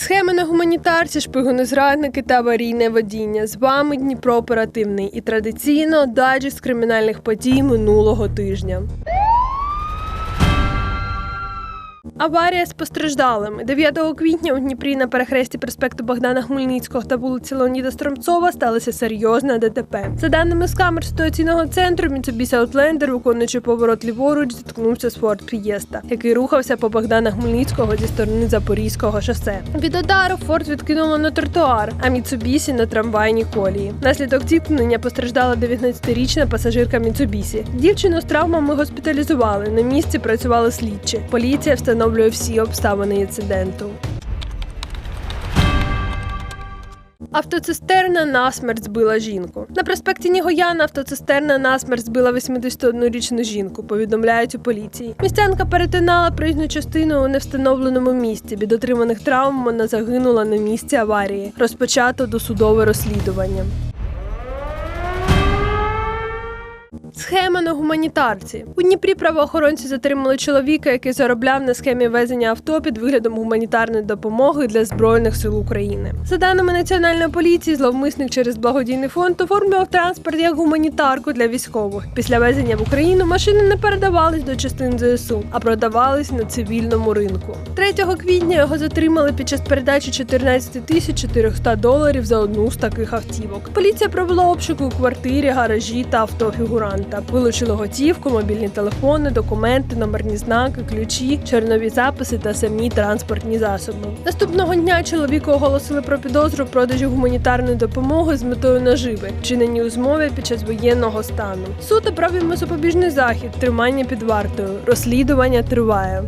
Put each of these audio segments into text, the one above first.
Схеми на гуманітарці, шпигуни зрадники та аварійне водіння. З вами Дніпро оперативний і традиційно дайджест кримінальних подій минулого тижня. Аварія з постраждалими 9 квітня у Дніпрі на перехресті проспекту Богдана Хмельницького та вулиці Леоніда Стромцова сталося серйозне ДТП. За даними з камер ситуаційного центру, Mitsubishi Outlander, виконуючи поворот ліворуч, зіткнувся з Ford Fiesta, який рухався по Богдана Хмельницького зі сторони Запорізького шосе. Від удару Форд відкинуло на тротуар, а Mitsubishi – на трамвайній колії. Наслідок зіткнення постраждала 19-річна пасажирка Mitsubishi. Дівчину з травмами госпіталізували. На місці працювали слідчі. Поліція встановлює всі обставини інциденту. Автоцистерна насмерть збила жінку. На проспекті Нігояна автоцистерна насмерть збила 81-річну жінку, повідомляють у поліції. Містянка перетинала проїзну частину у невстановленому місці. Від отриманих травм вона загинула на місці аварії. Розпочато досудове розслідування. Схема на гуманітарці у Дніпрі правоохоронці затримали чоловіка, який заробляв на схемі везення авто під виглядом гуманітарної допомоги для збройних сил України. За даними національної поліції, зловмисник через благодійний фонд оформлював транспорт як гуманітарку для військових. Після везення в Україну машини не передавались до частин ЗСУ, а продавались на цивільному ринку. 3 квітня його затримали під час передачі 14 тисяч 400 доларів за одну з таких автівок. Поліція провела обшук у квартирі, гаражі та авто фігуранта. Вилучили готівку, мобільні телефони, документи, номерні знаки, ключі, чорнові записи та самі транспортні засоби. Наступного дня чоловіку оголосили про підозру в продажі гуманітарної допомоги з метою наживи, вчинені у змові під час воєнного стану. Суд обрав йому запобіжний захід, тримання під вартою. Розслідування триває.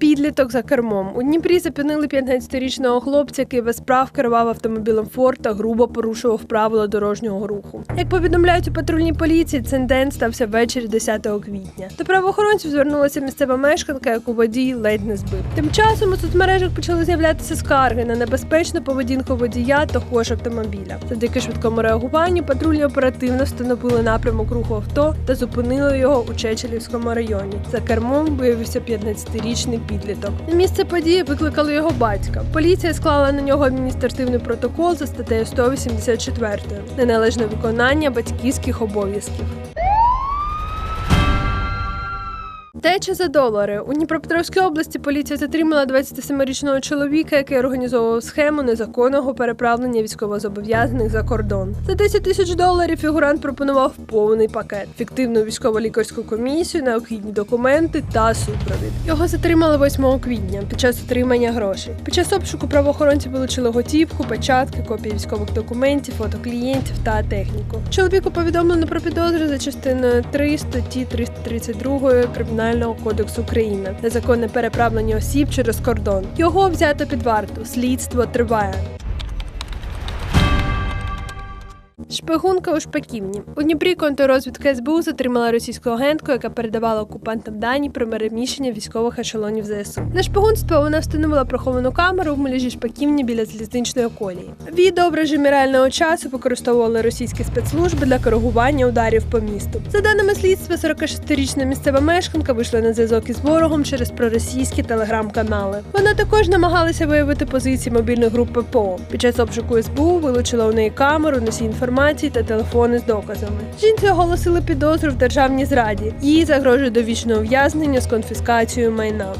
Підліток за кермом у Дніпрі зупинили 15-річного хлопця, який без прав керував автомобілем Форд та грубо порушував правила дорожнього руху. Як повідомляють у патрульній поліції, цей стався ввечері 10 квітня. До правоохоронців звернулася місцева мешканка, яку водій ледь не збив. Тим часом у соцмережах почали з'являтися скарги на небезпечну поведінку водія та хош автомобіля. Завдяки швидкому реагуванню патрульні оперативно встановили напрямок руху авто та зупинили його у Чечелівському районі. За кермом виявився 15-річний підліток. Місце події викликали його батька. Поліція склала на нього адміністративний протокол за статтею 184 неналежне виконання батьківських обов'язків. Теча за долари у Дніпропетровській області поліція затримала 27-річного чоловіка, який організовував схему незаконного переправлення військовозобов'язаних за кордон. За 10 тисяч доларів фігурант пропонував повний пакет, фіктивну військово-лікарську комісію, необхідні документи та супровід. Його затримали 8 квітня під час отримання грошей. Під час обшуку правоохоронці вилучили готівку, печатки, копії військових документів, фото клієнтів та техніку. Чоловіку повідомлено про підозру за частиною 3 статті 332 кримінального кодексу України незаконне переправлення осіб через кордон. Його взято під варту. Слідство триває. Шпигунка у шпаківні у Дніпрі контррозвідка СБУ затримала російську агентку, яка передавала окупантам дані про переміщення військових ешелонів ЗСУ. Для шпигунства вона встановила приховану камеру в мережі шпаківні біля залізничної колії. Відео в режимі реального часу використовували російські спецслужби для коригування ударів по місту. За даними слідства, 46-річна місцева мешканка вийшла на зв'язок із ворогом через проросійські телеграм-канали. Вона також намагалася виявити позиції мобільних груп ППО. Під час обшуку СБУ вилучила у неї камеру, носій інформації та телефони з доказами. Жінці оголосили підозру в державній зраді. Їй загрожує довічне ув'язнення з конфіскацією майна.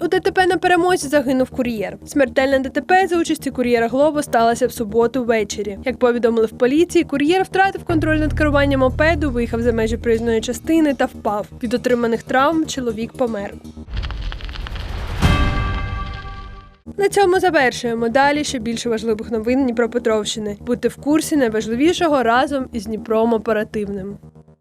У ДТП на перемозі загинув кур'єр. Смертельне ДТП за участі кур'єра Глобо сталося в суботу ввечері. Як повідомили в поліції, кур'єр втратив контроль над керуванням мопеду, виїхав за межі проїзної частини та впав. Від отриманих травм чоловік помер. На цьому завершуємо. Далі ще більше важливих новин Дніпропетровщини. Будьте в курсі найважливішого разом із Дніпром оперативним.